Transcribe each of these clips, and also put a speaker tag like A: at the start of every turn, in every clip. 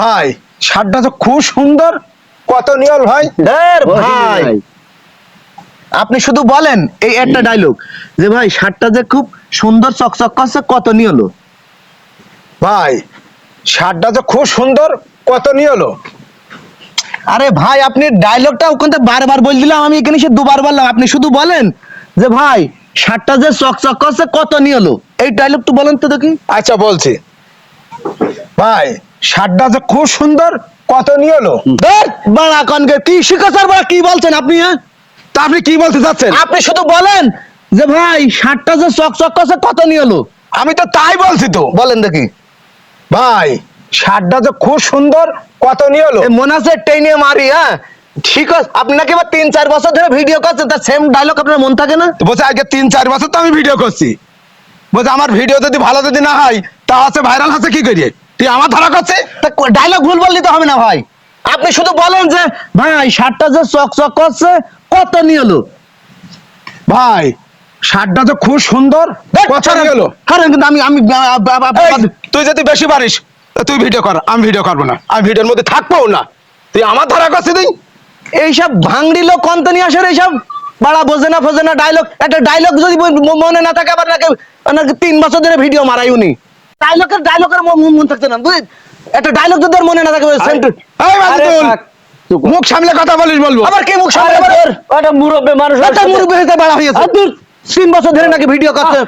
A: ভাই শার্টটা তো খুব সুন্দর। কত নিয়ল ভাই?
B: ধর ভাই। আপনি শুধু বলেন এই একটা ডায়লগ যে ভাই শার্টটা যে খুব সুন্দর চকচক করছে কত নিয়লো?
A: ভাই শার্টটা তো খুব সুন্দর কত নিয়লো?
B: আরে ভাই আপনি ডায়লগটা ওখান থেকে বারবার বল দিলাম আমি এখানে সে দুবার বললাম আপনি শুধু বলেন যে ভাই শার্টটা যে চকচক করছে কত নিয়লো? এই ডায়লগ তো বলেন তো দেখি।
A: আচ্ছা বলছি। ভাই শার্টটা তো খুব সুন্দর কত নিয়লো
B: ধর, বাড়া কনকে কি শিখাচার বাড়া কি বলছেন আপনি হ্যাঁ?
A: তা আপনি কি বলতে চাচ্ছেন?
B: আপনি শুধু বলেন যে ভাই শার্টটা যে চকচক করছে কত নিয়লো
A: আমি তো তাই বলছি তো।
B: বলেন দেখি।
A: ভাই শার্টটা তো খুব সুন্দর কত নিয়লো
B: এ মনে আছে টেনে মারি হ্যাঁ? ঠিক আছে আপনি নাকি এবার তিন চার বছর ধরে ভিডিও করছেন তার সেম ডায়লগ আপনার মন থাকে না?
A: বলছে আগে তিন চার বছর তো আমি ভিডিও করছি। বলছে আমার ভিডিও যদি ভালো যদি না হয় তা আছে ভাইরাল আছে কি করিয়ে? তুই আমার ধরা করছে?
B: ডায়লগ ভুল বললে তো হবে না ভাই। আপনি শুধু বলেন যে ভাই শার্টটা যে চক চক করছে কত নিয়লো
A: ভাই শার্টটা তো খুব সুন্দর
B: হ্যাঁ কিন্তু আমি আমি
A: তুই যদি বেশি পারিস তুই ভিডিও কর আমি ভিডিও করব না। আমি ভিডিওর মধ্যে থাকব না। তুই আমার ধরা করছিস তুই?
B: এইসব ভাঙড়ি লোক কন্ত নিয়ে আসে রে এইসব? বাড়া বোঝে না ফোঝে না ডায়লগ একটা ডায়লগ যদি মনে না থাকে আবার নাকি নাকি তিন বছর ধরে ভিডিও মারাই উনি ডায়লগের ডায়লগের মন থাকছে না বুঝলি? একটা ডায়লগ যদি মনে না থাকে সেন্ট-
A: এই
C: আরে
A: বাদুল
C: থাক, চুপ কর।
A: মুখ সামলে কথা বলিস বলব।
B: আবার কে মুখ
C: আরে তোর একটা মুরব্বী মানুষ
B: একটা মুরব্বী হইতে বাড়া হয়েছে
C: আর তুই-
B: তিন বছর ধরে নাকি ভিডিও করছে।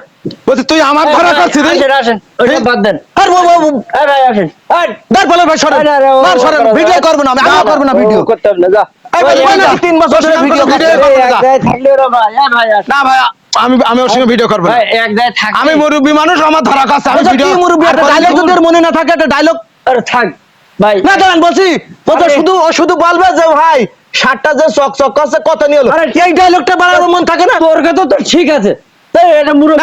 A: বলছি তুই আমার ধরা করছিস
C: আসেন আসেন বাদ দেন।
B: আর ও- ও- ও-
C: আসেন। এই,
B: দেখ বলে ভাই সরেন।
C: আরে, আরে,
B: না সরেন ভিডিও। করব না আমি করব না ভিডিও
C: করতে হবে না যা।
B: তিন বছর ধরে ভিডিও
A: না।
C: থাকলে ভাই
A: না ভাই আমি আমি ওর সঙ্গে ভিডিও করব
C: ভাই এক জায়গায়
A: আমি মুরব্বী মানুষ আমার ধরা করছে আমি
B: আচ্ছা,
A: ভিডিও
B: মুরব্বী? একটা ডায়লগ যদি মনে না থাকে একটা ডায়লগ
C: আরে থাক ভাই।
B: না দাঁড়ান বলছি ও তো শুধু ও শুধু বলবে যে ভাই শার্টটা যে চক চক করছে কত নিয়ে হলো
C: আরে
B: এই ডায়লগটা বাড়ার মন থাকে না?
C: তোর কথা তো ঠিক আছে। তাই মানুষ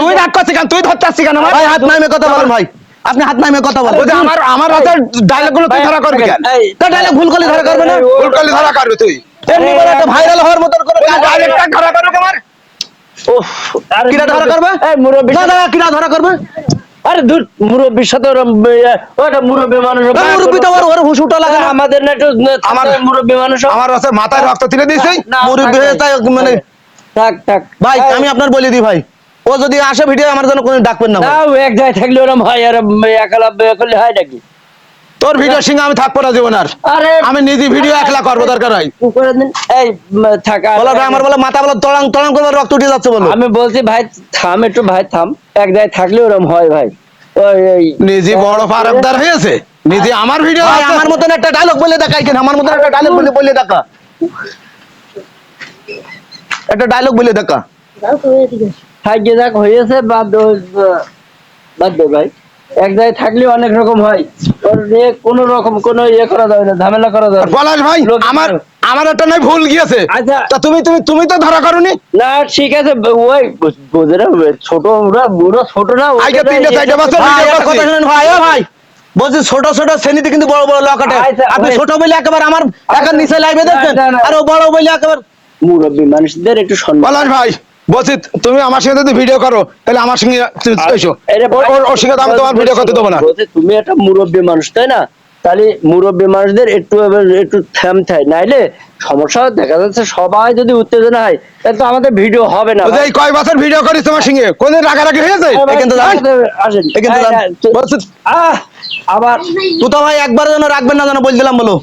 A: তুই রাগ করছিস কেন? তুই ধরতে কেন?
B: ভাই হাত নামে কথা বলেন ভাই। আপনি হাত নামে কথা বলেন।
A: আমার আমার হাতের ডায়লগগুলো তুই ধরা করবি কেন?
B: ডায়লগ ভুল করলে ধরা করবে না?
A: ভুল করলে ধরা করবি তুই।
B: এমনি করে একটা ভাইরাল হওয়ার মতন করে
A: ডাইরেক্টর ধরা করবে আমার
C: উফ, আরে
B: কিরা ধরা করবে?
C: এই মুরব্বী
B: না না কিরা ধরা করবে?
C: আরে দূর মুরব্বীর সাথে ওটা মুরব্বী মানুষ
B: মুরব্বি তো ওর ওর হুশ উঠা লাগে
C: আমাদের না একটু
A: আমার-
C: মানুষ।
A: মাথায় রক্ত তুলে দিয়েছি
C: না,
B: মুরব্বি হয়ে তাই মানে
C: থাক থাক।
B: ভাই আমি আপনার বলে দিই ভাই। ও যদি আসে ভিডিও আমার জন্য কোনো ডাকবেন না
C: না এক জায়গায় থাকলে ওরম হয় আর একালা বিয়ে করলে হয় নাকি?
A: তোর ভিডিও সঙ্গে আমি থাকব না জীবন আর।
C: আরে
A: আমি নিজে ভিডিও একলা করব দরকার হয়।
C: এই থাক।
B: বলো আমার বলে মাথা বলে তড়াং তড়াং করে রক্ত উঠে যাচ্ছে বলো।
C: আমি বলছি ভাই থাম একটু ভাই থাম। এক জায়গায় থাকলে ওরম হয় ভাই।
A: নিজে বড় ফারাকদার হয়েছে নিজে আমার ভিডিও
B: আমার মতন একটা ডায়লগ বলে দেখা এখানে আমার মতন একটা ডায়লগ বলে বলে দেখা। একটা ডায়লগ বলে দেখা।
C: ভাগ্যে যাক হয়েছে বাদ বাদ দে ভাই। এক জায়গায় থাকলে অনেক রকম হয়। ওর নিয়ে কোনো রকম কোনো ইয়ে করা যাবে না ঝামেলা করা যাবে না।
A: পলাশ ভাই
C: লোক-
A: আমার আমার একটা নয় ভুল গিয়েছে
C: আচ্ছা।
A: তা তুমি তুমি তুমি তো ধরা করনি
C: না ঠিক আছে ওই বোঝে ছোট ওরা ওরা ছোট না ওদের
A: আগে তিনটে
C: ইয়ে
A: চারটে বছর
B: ভাই একটা কথা শুনেন ভাই ও ভাই বলছি ছোট ছোট শ্রেণীতে কিন্তু বড় বড় লকাটে
C: আচ্ছা,
B: আপনি
C: ভাই।
B: ছোট বলে একেবারে আমার একার নিচে লাইভে দেখছেন
C: না, না।
B: আর ও বড় বলে একেবারে
C: মুরব্বী মানুষদের একটু সম্মান
A: পলাশ ভাই বলছি তুমি আমার সঙ্গে যদি ভিডিও করো তাহলে আমার সঙ্গে এসো। ওর- ওর সঙ্গে আমি তোমার ভিডিও করতে দেবো না।
C: তুমি একটা মুরব্বী মানুষ তাই না? তাহলে মুরব্বী মানুষদের একটু একটু থামতে হয় নাইলে সমস্যা দেখা যাচ্ছে সবাই যদি উত্তেজনা হয় তাহলে তো আমাদের ভিডিও হবে না
A: এই কয় বছর ভিডিও করিস তোমার সঙ্গে? কোনদিন রাগারাগি হয়েছে
C: তো-
A: বলছি
C: আহ, আবার
B: তুই তো ভাই একবার যেন রাখবেন না যেন বলছিলাম বলো।